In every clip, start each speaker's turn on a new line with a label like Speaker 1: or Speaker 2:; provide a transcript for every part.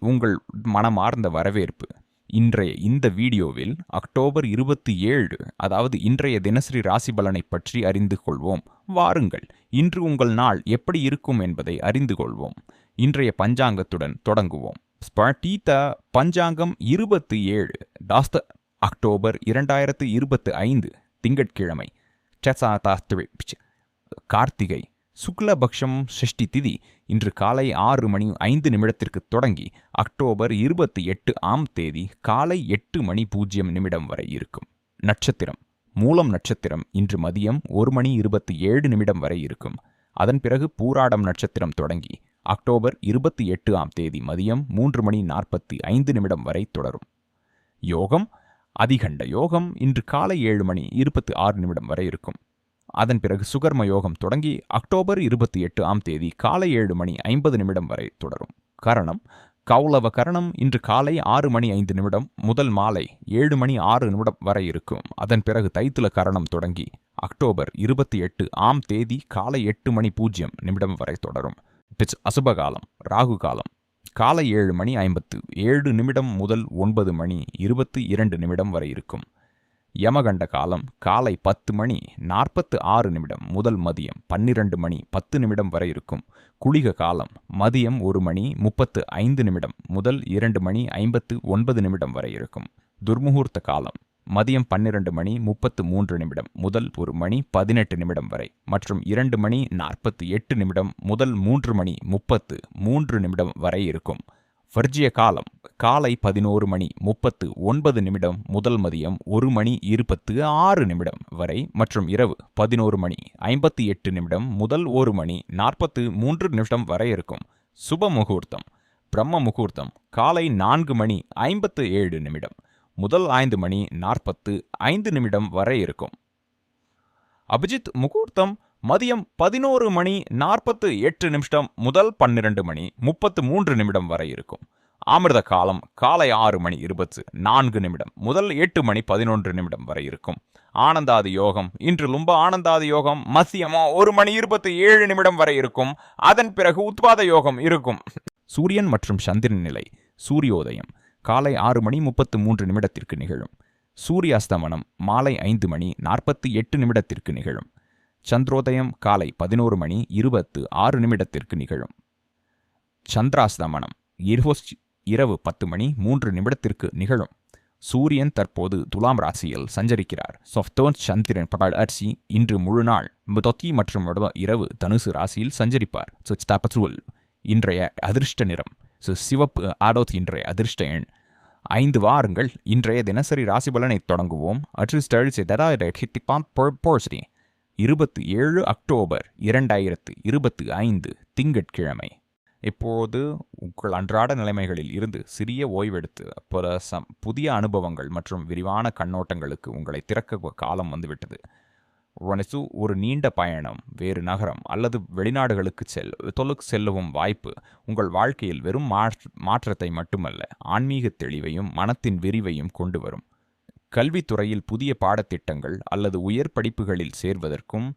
Speaker 1: உங்கள் மனமார்ந்த வரவேற்பு. இன்றைய இந்த வீடியோவில் அக்டோபர் இருபத்தி ஏழு அதாவது இன்றைய தினசரி ராசி பலனை பற்றி அறிந்து கொள்வோம். வாருங்கள் இன்று உங்கள் நாள் எப்படி இருக்கும் என்பதை அறிந்து கொள்வோம். இன்றைய பஞ்சாங்கத்துடன் தொடங்குவோம். ஸ்பர்டீத பஞ்சாங்கம் இருபத்தி ஏழு டாஸ்த அக்டோபர் இரண்டாயிரத்து இருபத்து ஐந்து திங்கட்கிழமை. கார்த்திகை. சுக்லபக்ஷம் ஷஷ்டி திதி இன்று காலை ஆறு மணி ஐந்து நிமிடத்திற்கு தொடங்கி அக்டோபர் இருபத்தி எட்டு ஆம் தேதி காலை எட்டு மணி பூஜ்ஜியம் நிமிடம் வரை இருக்கும். நட்சத்திரம். மூலம் நட்சத்திரம் இன்று மதியம் ஒரு மணி இருபத்தி ஏழு நிமிடம் வரை இருக்கும். அதன் பிறகு பூராடம் நட்சத்திரம் தொடங்கி அக்டோபர் இருபத்தி எட்டு ஆம் தேதி மதியம் மூன்று மணி நாற்பத்தி ஐந்து நிமிடம் வரை தொடரும். யோகம். அதிகண்ட யோகம் இன்று காலை ஏழு மணி இருபத்தி ஆறு நிமிடம் வரை இருக்கும். அதன் பிறகு சுகர்ம யோகம் தொடங்கி அக்டோபர் இருபத்தி எட்டு ஆம் தேதி காலை ஏழு மணி ஐம்பது நிமிடம் வரை தொடரும். கரணம் கௌலவ கரணம் இன்று காலை ஆறு மணி ஐந்து நிமிடம் முதல் மாலை ஏழு மணி ஆறு நிமிடம் வரை இருக்கும். அதன் பிறகு தைத்துல கரணம் தொடங்கி அக்டோபர் இருபத்தி எட்டு ஆம் தேதி காலை எட்டு மணி பூஜ்ஜியம் நிமிடம் வரை தொடரும். பிச் அசுபகாலம் ராகு காலம் காலை ஏழு மணி ஐம்பத்து ஏழு நிமிடம் முதல் ஒன்பது மணி இருபத்தி இரண்டு நிமிடம் வரை இருக்கும். யமகண்ட காலம் காலை பத்து மணி நாற்பத்து ஆறு நிமிடம் முதல் மதியம் பன்னிரண்டு மணி பத்து நிமிடம் வரை இருக்கும். குளிக காலம் மதியம் ஒரு மணி முப்பத்து ஐந்து நிமிடம் முதல் இரண்டு மணி ஐம்பத்து ஒன்பது நிமிடம் வரை இருக்கும். துர்முகூர்த்த காலம் மதியம் பன்னிரண்டு மணி முப்பத்து மூன்று நிமிடம் முதல் ஒரு மணி பதினெட்டு நிமிடம் வரை மற்றும் இரண்டு மணி நாற்பத்தி எட்டு நிமிடம் முதல் மூன்று மணி முப்பத்து மூன்று நிமிடம் வரை இருக்கும். வர்ஜிய காலம் காலை பதினோரு மணி முப்பத்து ஒன்பது நிமிடம் முதல் மதியம் ஒரு மணி இருபத்து ஆறு நிமிடம் வரை மற்றும் இரவு பதினோரு மணி ஐம்பத்தி எட்டு நிமிடம் முதல் ஒரு மணி நாற்பத்து மூன்று நிமிடம் வரை இருக்கும். சுப முகூர்த்தம் பிரம்ம முகூர்த்தம் காலை நான்கு மணி ஐம்பத்து ஏழு நிமிடம் முதல் ஐந்து மணி நாற்பத்து ஐந்து நிமிடம் வரை இருக்கும். அபிஜித் முகூர்த்தம் மதியம் பதினோரு மணி நாற்பத்து எட்டு நிமிஷம் முதல் பன்னிரண்டு மணி முப்பத்து மூன்று நிமிடம் வரை இருக்கும். அமிர்த காலம் காலை ஆறு மணி இருபத்து நான்கு நிமிடம் முதல் எட்டு மணி பதினொன்று நிமிடம் வரை இருக்கும். ஆனந்தாதி யோகம் இன்று லும்ப ஆனந்தாதி யோகம் மத்தியமா ஒரு மணி இருபத்தி ஏழு நிமிடம் வரை இருக்கும். அதன் பிறகு உத்பாத யோகம் இருக்கும். சூரியன் மற்றும் சந்திரன் நிலை சூரியோதயம் காலை ஆறு மணி முப்பத்து மூன்று நிமிடத்திற்கு நிகழும். சூரிய அஸ்தமனம் மாலை ஐந்து மணி நாற்பத்தி எட்டு நிமிடத்திற்கு நிகழும். சந்திரோதயம் காலை பதினோரு மணி இருபத்து ஆறு நிமிடத்திற்கு நிகழும். சந்திராஸ்தமனம் இரவு பத்து மணி மூன்று நிமிடத்திற்கு நிகழும். சூரியன் தற்போது துலாம் ராசியில் சஞ்சரிக்கிறார். சொஃப்தோன் சந்திரன் அரிசி இன்று முழு நாள் தொத்தி மற்றும் இரவு தனுசு ராசியில் சஞ்சரிப்பார். இன்றைய அதிர்ஷ்ட நிறம். சிவப்பு ஆடோத் இன்றைய அதிர்ஷ்ட எண். ஐந்து வாரங்கள் இன்றைய தினசரி ராசி பலனை தொடங்குவோம். போர்சிட்டி இருபத்தி ஏழு அக்டோபர் இரண்டாயிரத்து இருபத்தி ஐந்து திங்கட்கிழமை. இப்போது உங்கள் அன்றாட நிலைமைகளில் இருந்து சிறிய ஓய்வெடுத்து பிற சம் புதிய அனுபவங்கள் மற்றும் விரிவான கண்ணோட்டங்களுக்கு உங்களை திறக்க காலம் வந்துவிட்டது. ஒனசு ஒரு நீண்ட பயணம் வேறு நகரம் அல்லது வெளிநாடுகளுக்கு செல் தொழுக்கு செல்லவும் வாய்ப்பு உங்கள் வாழ்க்கையில் வெறும் மாற்றத்தை மட்டுமல்ல ஆன்மீக தெளிவையும் மனத்தின் விரிவையும் கொண்டு வரும். கல்வித்துறையில் புதிய பாடத்திட்டங்கள் அல்லது உயர் படிப்புகளில் சேர்வதற்கும்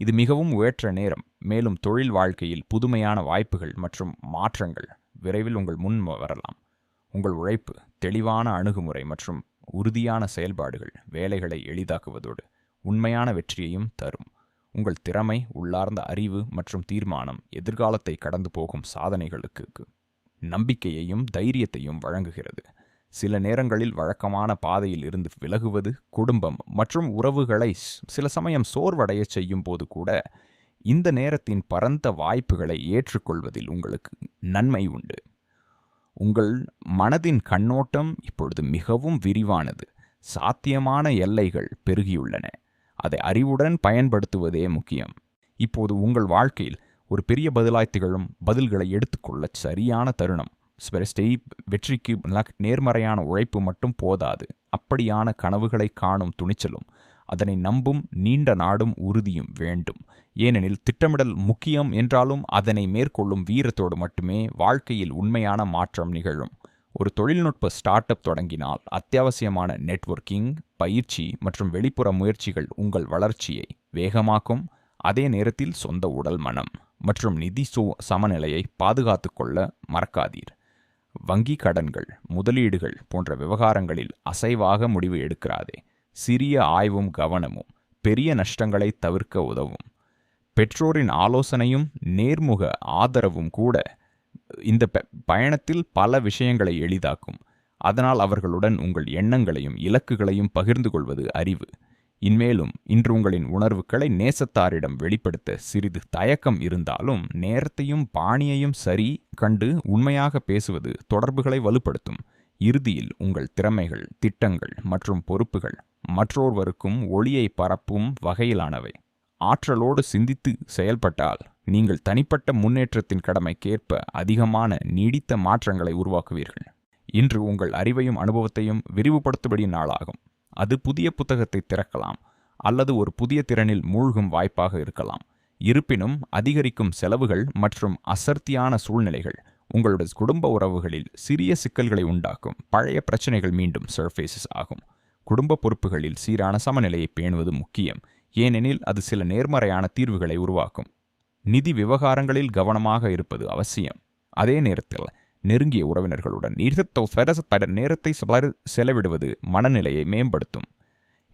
Speaker 1: இது மிகவும் உயற்ற நேரம். மேலும் தொழில் வாழ்க்கையில் புதுமையான வாய்ப்புகள் மற்றும் மாற்றங்கள் விரைவில் உங்கள் முன் வரலாம். உங்கள் உழைப்பு தெளிவான அணுகுமுறை மற்றும் உறுதியான செயல்பாடுகள் வேலைகளை எளிதாக்குவதோடு உண்மையான வெற்றியையும் தரும். உங்கள் திறமை உள்ளார்ந்த அறிவு மற்றும் தீர்மானம் எதிர்காலத்தை கடந்து போகும் சாதனைகளுக்கு நம்பிக்கையையும் தைரியத்தையும் வழங்குகிறது. சில நேரங்களில் வழக்கமான பாதையில் இருந்து விலகுவது குடும்பம் மற்றும் உறவுகளை சில சமயம் சோர்வடைய செய்யும் போது கூட இந்த நேரத்தின் பரந்த வாய்ப்புகளை ஏற்றுக்கொள்வதில் உங்களுக்கு நன்மை உண்டு. உங்கள் மனதின் கண்ணோட்டம் இப்பொழுது மிகவும் விரிவானது. சாத்தியமான எல்லைகள் பெருகியுள்ளன. அதை அறிவுடன் பயன்படுத்துவதே முக்கியம். இப்போது உங்கள் வாழ்க்கையில் ஒரு பெரிய பதிலாய் திகழும் பதில்களை எடுத்துக்கொள்ள சரியான தருணம். ஸ்பெரஸ்டை வெற்றிக்கு நேர்மறையான உழைப்பு மட்டும் போதாது. அப்படியான கனவுகளை காணும் துணிச்சலும் அதனை நம்பும் நீண்ட நாடும் உறுதியும் வேண்டும். ஏனெனில் திட்டமிடல் முக்கியம் என்றாலும் அதனை மேற்கொள்ளும் வீரத்தோடு மட்டுமே வாழ்க்கையில் உண்மையான மாற்றம் நிகழும். ஒரு தொழில்நுட்ப ஸ்டார்ட் அப் தொடங்கினால் அத்தியாவசியமான நெட்வொர்க்கிங் பயிற்சி மற்றும் வெளிப்புற முயற்சிகள் உங்கள் வளர்ச்சியை வேகமாக்கும் அதே நேரத்தில் சொந்த உடல் மனம் மற்றும் நிதி சமநிலையை பாதுகாத்து கொள்ள மறக்காதீர். வங்கி கடன்கள் முதலீடுகள் போன்ற விவகாரங்களில் அசைவாக முடிவு எடுக்கிறாதே. சிறிய ஆய்வும் கவனமும் பெரிய நஷ்டங்களை தவிர்க்க உதவும். பெற்றோரின் ஆலோசனையும் நேர்முக ஆதரவும் கூட இந்த பயணத்தில் பல விஷயங்களை எளிதாக்கும். அதனால் அவர்களுடன் உங்கள் எண்ணங்களையும் இலக்குகளையும் பகிர்ந்து கொள்வது அறிவு. இன்மேலும் இன்று உங்களின் உணர்வுகளை நேசத்தாரிடம் வெளிப்படுத்த சிறிது தயக்கம் இருந்தாலும் நேரத்தையும் பாணியையும் சரி கண்டு உண்மையாக பேசுவது தொடர்புகளை வலுப்படுத்தும். இறுதியில் உங்கள் திறமைகள் திட்டங்கள் மற்றும் பொறுப்புகள் மற்றொருவருக்கும் ஒளியை பரப்பும் வகையிலானவை. ஆற்றலோடு சிந்தித்து செயல்பட்டால் நீங்கள் தனிப்பட்ட முன்னேற்றத்தின் கடமைக்கேற்ப அதிகமான நீடித்த மாற்றங்களை உருவாக்குவீர்கள். இன்று உங்கள் அறிவையும் அனுபவத்தையும் விரிவுபடுத்தும்படி நாளாகும். அது புதிய புத்தகத்தை திறக்கலாம் அல்லது ஒரு புதிய திறனில் மூழ்கும் வாய்ப்பாக இருக்கலாம். இருப்பினும் அதிகரிக்கும் செலவுகள் மற்றும் அசர்த்தியான சூழ்நிலைகள் உங்களுடைய குடும்ப உறவுகளில் சிறிய சிக்கல்களை உண்டாக்கும் பழைய பிரச்சனைகள் மீண்டும் சர்ஃபேசஸ் ஆகும். குடும்ப பொறுப்புகளில் சீரான சமநிலையை பேணுவது முக்கியம் ஏனெனில் அது சில நேர்மறையான தீர்வுகளை உருவாக்கும். நிதி விவகாரங்களில் கவனமாக இருப்பது அவசியம். அதே நேரத்தில் நெருங்கிய உறவினர்களுடன் நேரத்தை செலவிடுவது மனநிலையை மேம்படுத்தும்.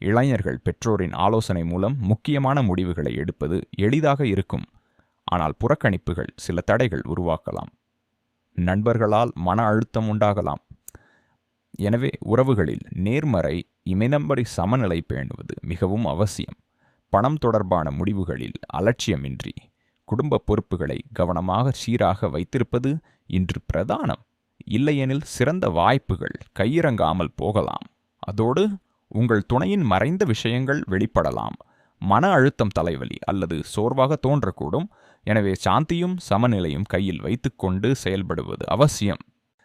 Speaker 1: இளைஞர்கள் பெற்றோரின் ஆலோசனை மூலம் முக்கியமான முடிவுகளை எடுப்பது எளிதாக இருக்கும். ஆனால் புறக்கணிப்புகள் சில தடைகள் உருவாக்கலாம். நண்பர்களால் மன அழுத்தம் உண்டாகலாம். எனவே உறவுகளில் நேர்மறை இமைநம்பரி சமநிலை பேணுவது மிகவும் அவசியம். பணம் தொடர்பான முடிவுகளில் அலட்சியமின்றி குடும்ப பொறுப்புகளை கவனமாக சீராக வைத்திருப்பது இன்று பிரதானம். இல்லையெனில் சிறந்த வாய்ப்புகள் கையிறங்காமல் போகலாம். அதோடு உங்கள் துணையின் மறைந்த விஷயங்கள் வெளிப்படலாம். மன அழுத்தம் தலைவலி அல்லது சோர்வாக தோன்றக்கூடும். எனவே சாந்தியும் சமநிலையும் கையில் வைத்துக்கொண்டு செயல்படுவது அவசியம்.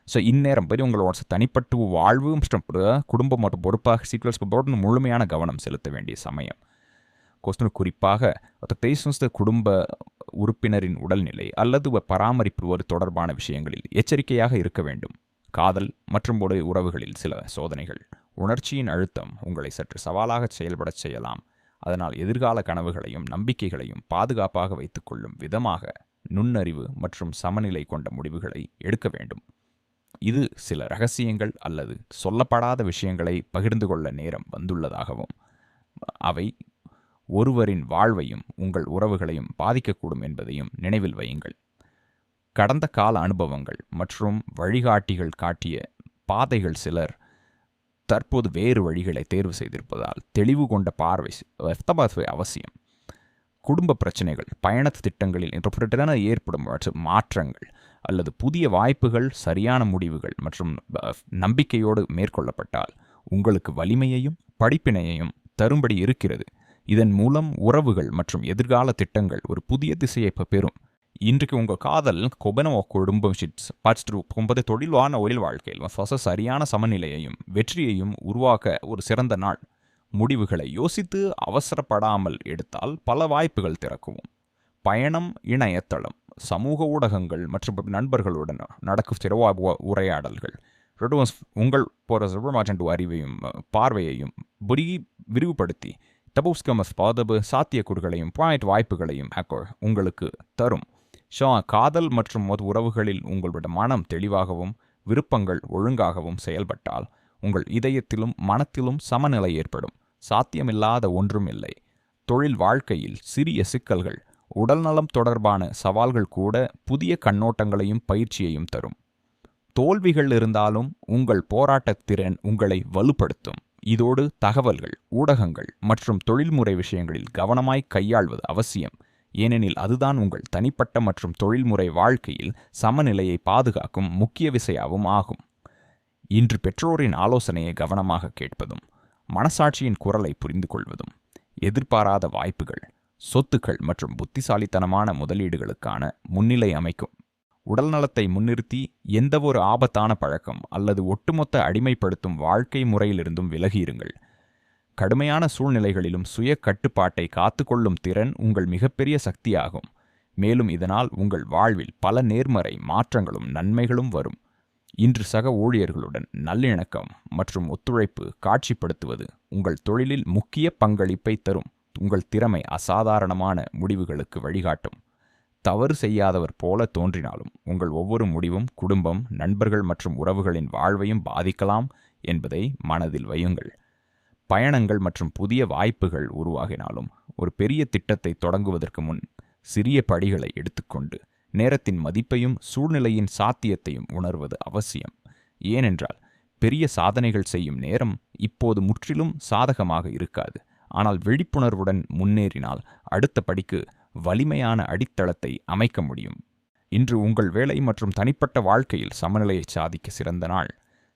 Speaker 1: ஸோ இந்நேரம் பற்றி உங்களோட தனிப்பட்ட வாழ்வு மற்றும் குடும்பம் மற்றும் பொறுப்பாக சீக்வல்ஸ் முழுமையான கவனம் செலுத்த வேண்டிய சமயம். கொஸ்டின் குறிப்பாக குடும்ப உறுப்பினரின் உடல்நிலை அல்லது பராமரிப்பு தொடர்பான விஷயங்களில் எச்சரிக்கையாக இருக்க வேண்டும். காதல் மற்றும் உறவுகளில் சில சோதனைகள். உணர்ச்சியின் அழுத்தம் உங்களை சற்று சவாலாக செயல்படச் செய்யலாம். அதனால் எதிர்கால கனவுகளையும் நம்பிக்கைகளையும் பாதுகாப்பாக வைத்துக்கொள்ளும் விதமாக நுண்ணறிவு மற்றும் சமநிலை கொண்ட முடிவுகளை எடுக்க வேண்டும். இது சில ரகசியங்கள் அல்லது சொல்லப்படாத விஷயங்களை பகிர்ந்து கொள்ள நேரம் வந்துள்ளதாகவும் அவை ஒருவரின் வாழ்வையும் உங்கள் உறவுகளையும் பாதிக்கக்கூடும் என்பதையும் நினைவில் வையுங்கள். கடந்த கால அனுபவங்கள் மற்றும் வழிகாட்டிகள் காட்டிய பாதைகள் சிலர் தற்போது வேறு வழிகளை தேர்வு செய்திருப்பதால் தெளிவு கொண்ட பார்வை அவசியம். குடும்ப பிரச்சனைகள் பயண திட்டங்களில் ஏற்படும் மாற்றங்கள் அல்லது புதிய வாய்ப்புகள் சரியான முடிவுகள் மற்றும் நம்பிக்கையோடு மேற்கொள்ளப்பட்டால் உங்களுக்கு வலிமையையும் படிப்பினையையும் தரும்படி இருக்கிறது. இதன் மூலம் உறவுகள் மற்றும் எதிர்கால திட்டங்கள் ஒரு புதிய திசையை பெறும். இன்றைக்கு உங்கள் காதல் கொபனோ குடும்பம் பார்த்து ஒன்பது தொழில்வான ஒயில் வாழ்க்கையில் சொச சரியான சமநிலையையும் வெற்றியையும் உருவாக்க ஒரு சிறந்த நாள். முடிவுகளை யோசித்து அவசரப்படாமல் எடுத்தால் பல வாய்ப்புகள் திறக்கும் பயணம் இணையதளம் சமூக ஊடகங்கள் மற்றும் நண்பர்களுடன் நடக்கும் சிறவா உரையாடல்கள். உங்கள் போகிற அறிவையும் பார்வையையும் விரிவுபடுத்தி டபோஸ்கமஸ் பாதபு சாத்தியக்கூறுகளையும் பாயிண்ட் வாய்ப்புகளையும் ஹேக்கோர் உங்களுக்கு தரும். ஷா காதல் மற்றும் உறவுகளில் உங்களோட மனம் தெளிவாகவும் விருப்பங்கள் ஒழுங்காகவும் செயல்பட்டால் உங்கள் இதயத்திலும் மனத்திலும் சமநிலை ஏற்படும். சாத்தியமில்லாத ஒன்றும் இல்லை. தொழில் வாழ்க்கையில் சிறிய சிக்கல்கள் உடல்நலம் தொடர்பான சவால்கள் கூட புதிய கண்ணோட்டங்களையும் பயிற்சியையும் தரும். தோல்விகள் இருந்தாலும் உங்கள் போராட்டத்திறன் உங்களை வலுப்படுத்தும். இதோடு தகவல்கள் ஊடகங்கள் மற்றும் தொழில்முறை விஷயங்களில் கவனமாய் கையாள்வது அவசியம். ஏனெனில் அதுதான் உங்கள் தனிப்பட்ட மற்றும் தொழில்முறை வாழ்க்கையில் சமநிலையை பாதுகாக்கும் முக்கிய விசையாவும் ஆகும். இன்று பெற்றோரின் ஆலோசனையை கவனமாக கேட்பதும் மனசாட்சியின் குரலை புரிந்து கொள்வதும் எதிர்பாராத வாய்ப்புகள் சொத்துக்கள் மற்றும் புத்திசாலித்தனமான முதலீடுகளுக்கான முன்னிலை அமைக்கும். உடல் நலத்தை முன்னிறுத்தி எந்தவொரு ஆபத்தான பழக்கம் அல்லது ஒட்டுமொத்த அடிமைப்படுத்தும் வாழ்க்கை முறையிலிருந்தும் விலகியிருங்கள். கடுமையான சூழ்நிலைகளிலும் சுய கட்டுப்பாட்டை காத்துக்கொள்ளும் திறன் உங்கள் மிகப்பெரிய சக்தியாகும். மேலும் இதனால் உங்கள் வாழ்வில் பல நேர்மறை மாற்றங்களும் நன்மைகளும் வரும். இன்று சக ஊழியர்களுடன் நல்லிணக்கம் மற்றும் ஒத்துழைப்பு காட்சிப்படுத்துவது உங்கள் தொழிலில் முக்கிய பங்களிப்பை தரும். உங்கள் திறமை அசாதாரணமான முடிவுகளுக்கு வழிகாட்டும். தவறு செய்யாதவர் போல தோன்றினாலும் உங்கள் ஒவ்வொரு முடிவும் குடும்பம் நண்பர்கள் மற்றும் உறவுகளின் வாழ்வையும் பாதிக்கலாம் என்பதை மனதில் வையுங்கள். பயணங்கள் மற்றும் புதிய வாய்ப்புகள் உருவாகினாலும் ஒரு பெரிய திட்டத்தை தொடங்குவதற்கு முன் சிறிய படிகளை எடுத்துக்கொண்டு நேரத்தின் மதிப்பையும் சூழ்நிலையின் சாத்தியத்தையும் உணர்வது அவசியம். ஏனென்றால் பெரிய சாதனைகள் செய்யும் நேரம் இப்போது முற்றிலும் சாதகமாக இருக்காது. ஆனால் விழிப்புணர்வுடன் முன்னேறினால் அடுத்த படிக்கு வலிமையான அடித்தளத்தை அமைக்க முடியும். இன்று உங்கள் வேலை மற்றும் தனிப்பட்ட வாழ்க்கையில் சமநிலையை சாதிக்க சிறந்த நாள்.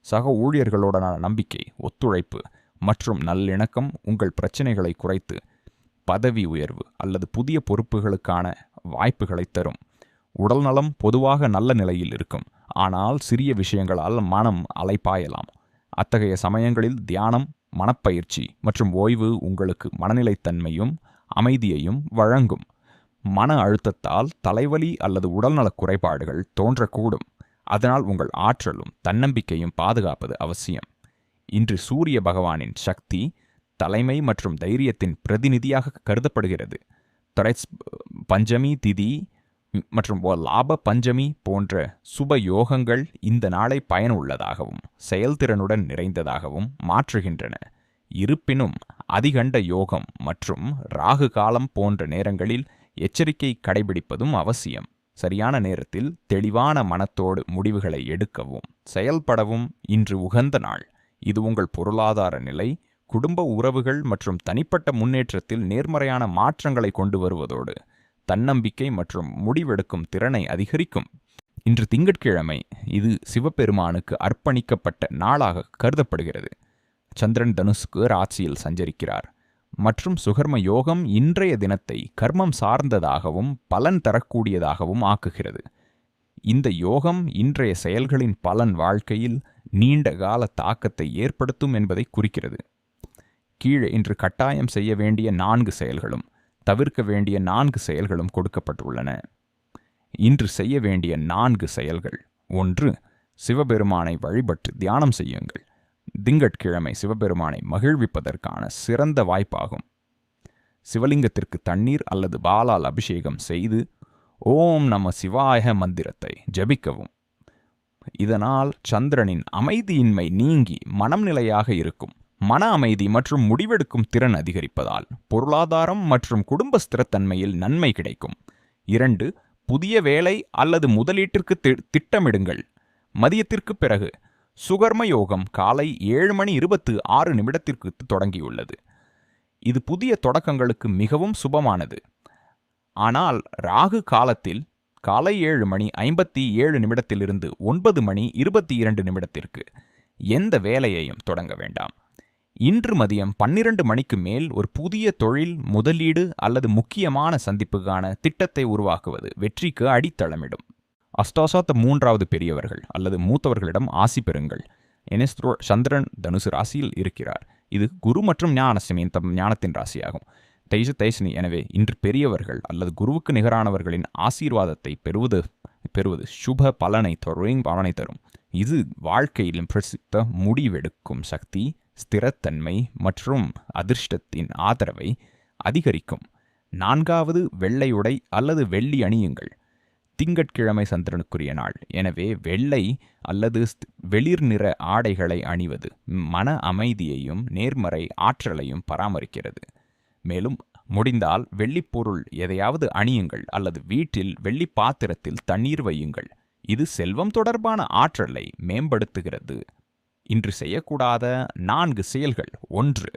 Speaker 1: சக ஊழியர்களுடனான நம்பிக்கை ஒத்துழைப்பு மற்றும் நல்லிணக்கம் உங்கள் பிரச்சனைகளை குறைத்து பதவி உயர்வு அல்லது புதிய பொறுப்புகளுக்கான வாய்ப்புகளை தரும். உடல்நலம் பொதுவாக நல்ல நிலையில் இருக்கும். ஆனால் சிறிய விஷயங்களால் மனம் அலைப்பாயலாம். அத்தகைய சமயங்களில் தியானம் மனப்பயிற்சி மற்றும் ஓய்வு உங்களுக்கு மனநிலைத்தன்மையும் அமைதியையும் வழங்கும். மன அழுத்தத்தால் தலைவலி அல்லது உடல்நலக் குறைபாடுகள் தோன்றக்கூடும். அதனால் உங்கள் ஆற்றலும் தன்னம்பிக்கையும் பாதுகாப்பது அவசியம். இன்று சூரிய பகவானின் சக்தி தலைமை மற்றும் தைரியத்தின் பிரதிநிதியாக கருதப்படுகிறது. தொரைஸ் பஞ்சமி திதி மற்றும் லாப பஞ்சமி போன்ற சுப யோகங்கள் இந்த நாளை பயனுள்ளதாகவும் செயல்திறனுடன் நிறைந்ததாகவும் மாற்றுகின்றன. இருப்பினும் அதிகண்ட யோகம் மற்றும் ராகு காலம் போன்ற நேரங்களில் எச்சரிக்கை கடைபிடிப்பதும் அவசியம். சரியான நேரத்தில் தெளிவான மனத்தோடு முடிவுகளை எடுக்கவும் செயல்படவும் இன்று உகந்த நாள். இது உங்கள் பொருளாதார நிலை குடும்ப உறவுகள் மற்றும் தனிப்பட்ட முன்னேற்றத்தில் நேர்மறையான மாற்றங்களை கொண்டு வருவதோடு தன்னம்பிக்கை மற்றும் முடிவெடுக்கும் திறனை அதிகரிக்கும். இன்று திங்கட்கிழமை இது சிவபெருமானுக்கு அர்ப்பணிக்கப்பட்ட நாளாக கருதப்படுகிறது. சந்திரன் தனுசுக்கு ராசியில் சஞ்சரிக்கிறார். மற்றும் சுகர்ம யோகம் இன்றைய தினத்தை கர்மம் சார்ந்ததாகவும் பலன் தரக்கூடியதாகவும் ஆக்குகிறது. இந்த யோகம் இன்றைய செயல்களின் பலன் வாழ்க்கையில் நீண்ட கால தாக்கத்தை ஏற்படுத்தும் என்பதை குறிக்கிறது. கீழே இன்று கட்டாயம் செய்ய வேண்டிய நான்கு செயல்களும் தவிர்க்க வேண்டிய நான்கு செயல்களும் கொடுக்கப்பட்டுள்ளன. இன்று செய்ய வேண்டிய நான்கு செயல்கள். ஒன்று சிவபெருமானை வழிபட்டு தியானம் செய்யுங்கள். திங்கட்கிழமை சிவபெருமானை மகிழ்விப்பதற்கான சிறந்த வாய்ப்பாகும். சிவலிங்கத்திற்கு தண்ணீர் அல்லது பாலால் அபிஷேகம் செய்து ஓம் நம சிவாய மந்திரத்தை ஜபிக்கவும். இதனால் சந்திரனின் அமைதியின்மை நீங்கி மனம் நிலையாக இருக்கும். மன அமைதி மற்றும் முடிவெடுக்கும் திறன் அதிகரிப்பதால் பொருளாதாரம் மற்றும் குடும்ப ஸ்திரத்தன்மையில் நன்மை கிடைக்கும். இரண்டு புதிய வேலை அல்லது முதலீட்டிற்கு திட்டமிடுங்கள். மதியத்திற்கு பிறகு சுகர்ம யோகம் காலை ஏழு மணி இருபத்து ஆறு நிமிடத்திற்கு தொடங்கியுள்ளது. இது புதிய தொடக்கங்களுக்கு மிகவும் சுபமானது. ஆனால் ராகு காலத்தில் காலை ஏழு மணி ஐம்பத்தி ஏழு நிமிடத்திலிருந்து ஒன்பது மணி இருபத்தி இரண்டு நிமிடத்திற்கு எந்த வேலையையும் தொடங்க வேண்டாம். இன்று மதியம் பன்னிரண்டு மணிக்கு மேல் ஒரு புதிய தொழில் முதலீடு அல்லது முக்கியமான சந்திப்புக்கான திட்டத்தை உருவாக்குவது வெற்றிக்கு அடித்தளமிடும். அஷ்டாசாத்த மூன்றாவது பெரியவர்கள் அல்லது மூத்தவர்களிடம் ஆசி பெறுங்கள். எனஸ்த்ரோ சந்திரன் தனுசு ராசியில் இருக்கிறார். இது குரு மற்றும் ஞான தம் ஞானத்தின் ராசியாகும். தைசு தைசனி எனவே இன்று பெரியவர்கள் அல்லது குருவுக்கு நிகரானவர்களின் ஆசீர்வாதத்தை பெறுவது பெறுவது சுப பலனை தரும் பலனை தரும். இது வாழ்க்கையிலும் பிரசித்த முடிவெடுக்கும் சக்தி ஸ்திரத்தன்மை மற்றும் அதிர்ஷ்டத்தின் ஆதரவை அதிகரிக்கும். நான்காவது வெள்ளை உடை அல்லது வெள்ளி அணியுங்கள். திங்கட்கிழமை சந்திரனுக்குரிய நாள். எனவே வெள்ளை அல்லது வெளிர் நிற ஆடைகளை அணிவது மன அமைதியையும் நேர்மறை ஆற்றலையும் பராமரிக்கிறது. மேலும் முடிந்தால் வெள்ளிப்பொருள் எதையாவது அணியுங்கள் அல்லது வீட்டில் வெள்ளி பாத்திரத்தில் தண்ணீர் வையுங்கள். இது செல்வம் தொடர்பான ஆற்றலை மேம்படுத்துகிறது. இன்று செய்யக்கூடாத நான்கு செயல்கள். ஒன்று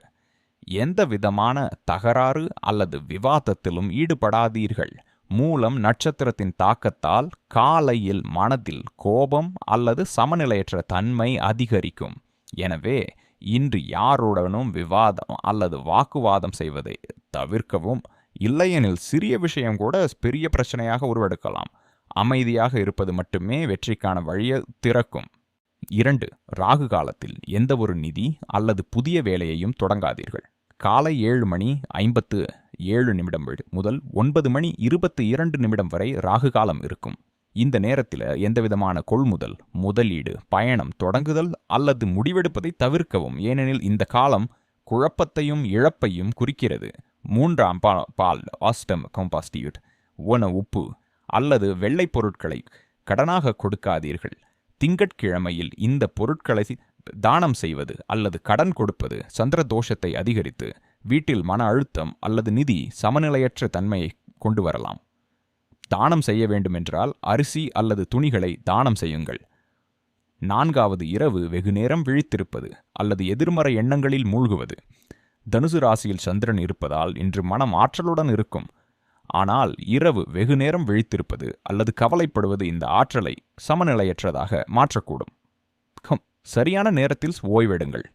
Speaker 1: எந்த விதமான தகராறு அல்லது விவாதத்திலும் ஈடுபடாதீர்கள். மூலம் நட்சத்திரத்தின் தாக்கத்தால் காலையில் மனதில் கோபம் அல்லது சமநிலையற்ற தன்மை அதிகரிக்கும். எனவே இன்று யாருடனும் விவாதம் அல்லது வாக்குவாதம் செய்வதை தவிர்க்கவும் இல்லையெனில் சிறிய விஷயம் கூட பெரிய பிரச்சனையாக உருவெடுக்கலாம். அமைதியாக இருப்பது மட்டுமே வெற்றிக்கான வழியை திறக்கும். இரண்டு ராகு காலத்தில் எந்த ஒரு நிதி அல்லது புதிய வேலையையும் தொடங்காதீர்கள். காலை ஏழு மணி ஐம்பத்து ஏழு நிமிடம் முதல் ஒன்பது மணி இருபத்தி இரண்டு நிமிடம் வரை ராகு காலம் இருக்கும். இந்த நேரத்தில் எந்தவிதமான கொள்முதல் முதலீடு பயணம் தொடங்குதல் அல்லது முடிவெடுப்பதை தவிர்க்கவும். ஏனெனில் இந்த காலம் குழப்பத்தையும் இழப்பையும் குறிக்கிறது. மூன்றாம் பா பால் ஆஸ்டம் கம்பாஸ்டியூட் உண உப்பு அல்லது வெள்ளை பொருட்களை கடனாக கொடுக்காதீர்கள். திங்கட்கிழமையில் இந்த பொருட்களை தானம் செய்வது அல்லது கடன் கொடுப்பது சந்திர தோஷத்தை அதிகரித்து வீட்டில் மன அழுத்தம் அல்லது நிதி சமநிலையற்ற தன்மையை கொண்டு வரலாம். தானம் செய்ய வேண்டுமென்றால் அரிசி அல்லது துணிகளை தானம் செய்யுங்கள். நான்காவது இரவு வெகுநேரம் விழித்திருப்பது அல்லது எதிர்மறை எண்ணங்களில் மூழ்குவது. தனுசு ராசியில் சந்திரன் இருப்பதால் இன்று மனம் ஆற்றலுடன் இருக்கும். ஆனால் இரவு வெகுநேரம் விழித்திருப்பது அல்லது கவலைப்படுவது இந்த ஆற்றலை சமநிலையற்றதாக மாற்றக்கூடும். சரியான நேரத்தில் ஓய்வெடுங்கள்.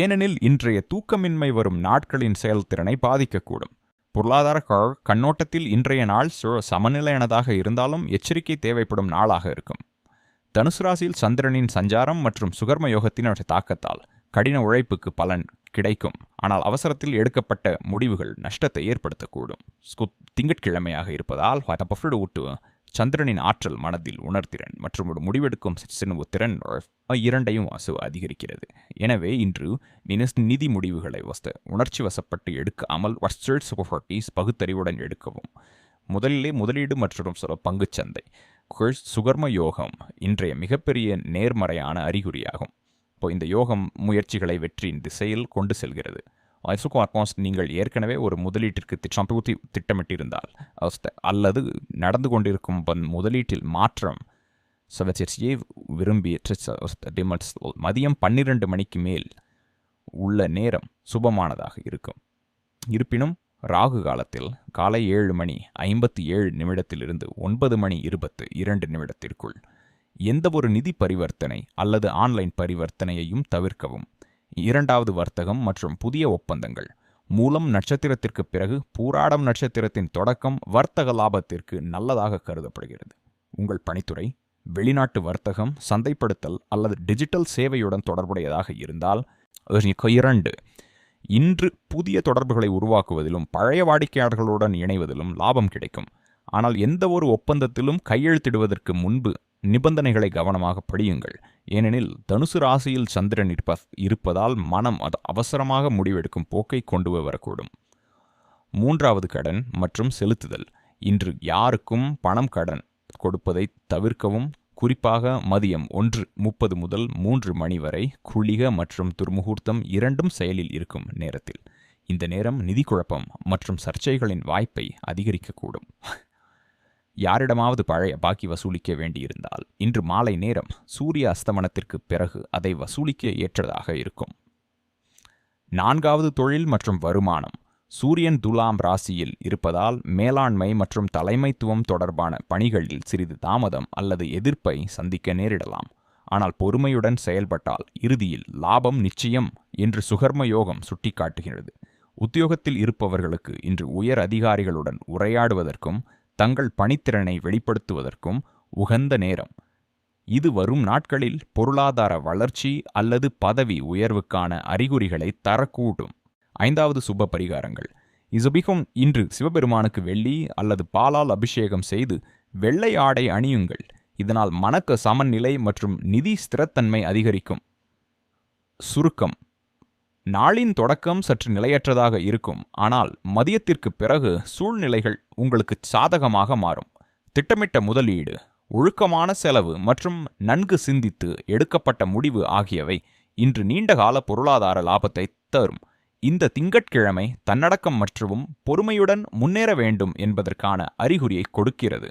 Speaker 1: ஏனெனில் இன்றைய தூக்கமின்மை வரும் நாட்களின் செயல்திறனை பாதிக்கக்கூடும். பொருளாதார கண்ணோட்டத்தில் இன்றைய நாள் சமநிலையானதாக இருந்தாலும் எச்சரிக்கை தேவைப்படும் நாளாக இருக்கும். தனுசு ராசியில் சந்திரனின் சஞ்சாரம் மற்றும் சுகர்ம யோகத்தின் தாக்கத்தால் கடின உழைப்புக்கு பலன் கிடைக்கும். ஆனால் அவசரத்தில் எடுக்கப்பட்ட முடிவுகள் நஷ்டத்தை ஏற்படுத்தக்கூடும். திங்கட்கிழமையாக இருப்பதால் ஊட்டு சந்திரனின் ஆற்றல் மனதில் உணர்திறன் மற்றும் ஒரு முடிவெடுக்கும் சினுவு திறன் இரண்டையும் அசு அதிகரிக்கிறது. எனவே இன்று நினஸ் நிதி முடிவுகளை வச உணர்ச்சி வசப்பட்டு எடுக்காமல் வர்ச்சல் சுபர்டீஸ் பகுத்தறிவுடன் எடுக்கவும். முதலிலே முதலீடு மற்றும் சில பங்குச்சந்தை குழ் சுகர்ம யோகம் இன்றைய மிகப்பெரிய நேர்மறையான அறிகுறியாகும். இப்போ இந்த யோகம் முயற்சிகளை வெற்றியின் திசையில் கொண்டு செல்கிறது. ஐசுகோ அக்கௌண்ட்ஸ் நீங்கள் ஏற்கனவே ஒரு முதலீட்டிற்கு திட்டம் திட்டமிட்டிருந்தால் அவஸ்த- அல்லது நடந்து கொண்டிருக்கும் பன்- முதலீட்டில் மாற்றம் சவச்சர்ச்சியை விரும்பிய டிமல்ஸ் மதியம் பன்னிரண்டு மணிக்கு மேல் உள்ள நேரம் சுபமானதாக இருக்கும். இருப்பினும் ராகு காலத்தில் காலை ஏழு மணி ஐம்பத்தி ஏழு நிமிடத்திலிருந்து ஒன்பது மணி இருபத்து இரண்டு நிமிடத்திற்குள் எந்தவொரு நிதி பரிவர்த்தனை அல்லது ஆன்லைன் பரிவர்த்தனையையும் தவிர்க்கவும். இரண்டாவது வர்த்தகம் மற்றும் புதிய ஒப்பந்தங்கள். மூலம் நட்சத்திரத்திற்கு பிறகு பூராடம் நட்சத்திரத்தின் தொடக்கம் வர்த்தக லாபத்திற்கு நல்லதாக கருதப்படுகிறது. உங்கள் பணித்துறை வெளிநாட்டு வர்த்தகம் சந்தைப்படுத்தல் அல்லது டிஜிட்டல் சேவையுடன் தொடர்புடையதாக இருந்தால் இரண்டு இன்று புதிய தொடர்புகளை உருவாக்குவதிலும் பழைய வாடிக்கையாளர்களுடன் இணைவதிலும் லாபம் கிடைக்கும். ஆனால் எந்த ஒரு ஒப்பந்தத்திலும் கையெழுத்திடுவதற்கு முன்பு நிபந்தனைகளை கவனமாக படியுங்கள். ஏனெனில் தனுசு ராசியில் சந்திரன் இருப்ப இருப்பதால் மனம் அது அவசரமாக முடிவெடுக்கும் போக்கை கொண்டு வரக்கூடும். மூன்றாவது கடன் மற்றும் செலுத்துதல். இன்று யாருக்கும் பணம் கடன் கொடுப்பதை தவிர்க்கவும் குறிப்பாக மதியம் ஒன்று முப்பது முதல் மூன்று மணி வரை குளிக மற்றும் துர்முகூர்த்தம் இரண்டும் செயலில் இருக்கும் நேரத்தில். இந்த நேரம் நிதி குழப்பம் மற்றும் சர்ச்சைகளின் வாய்ப்பை அதிகரிக்கக்கூடும். யாரிடமாவது பழைய பாக்கி வசூலிக்க வேண்டியிருந்தால் இன்று மாலை நேரம் சூரிய அஸ்தமனத்திற்கு பிறகு அதை வசூலிக்க ஏற்றதாக இருக்கும். நான்காவது தொழில் மற்றும் வருமானம். சூரியன் துலாம் ராசியில் இருப்பதால் மேலாண்மை மற்றும் தலைமைத்துவம் தொடர்பான பணிகளில் சிறிது தாமதம் அல்லது எதிர்ப்பை சந்திக்க நேரிடலாம். ஆனால் பொறுமையுடன் செயல்பட்டால் இறுதியில் லாபம் நிச்சயம் என்று சுகர்ம யோகம் சுட்டிக்காட்டுகிறது. உத்தியோகத்தில் இருப்பவர்களுக்கு இன்று உயர் அதிகாரிகளுடன் உரையாடுவதற்கும் தங்கள் பணித்திறனை வெளிப்படுத்துவதற்கும் உகந்த நேரம். இது வரும் நாட்களில் பொருளாதார வளர்ச்சி அல்லது பதவி உயர்வுக்கான அறிகுறிகளை தரக்கூடும். ஐந்தாவது சுப பரிகாரங்கள். இசுபிகும் இன்று சிவபெருமானுக்கு வெள்ளி அல்லது பாலால் அபிஷேகம் செய்து வெள்ளை ஆடை அணியுங்கள். இதனால் மனக்க சமநிலை மற்றும் நிதி ஸ்திரத்தன்மை அதிகரிக்கும். சுருக்கம். நாளின் தொடக்கம் சற்று நிலையற்றதாக இருக்கும். ஆனால் மதியத்திற்கு பிறகு சூழ்நிலைகள் உங்களுக்கு சாதகமாக மாறும். திட்டமிட்ட முதலீடு ஒழுக்கமான செலவு மற்றும் நன்கு சிந்தித்து எடுக்கப்பட்ட முடிவு ஆகியவை இன்று நீண்டகால பொருளாதார லாபத்தை தரும். இந்த திங்கட்கிழமை தன்னடக்கம் மற்றும் பொறுமையுடன் முன்னேற வேண்டும் என்பதற்கான அறிகுறியை கொடுக்கிறது.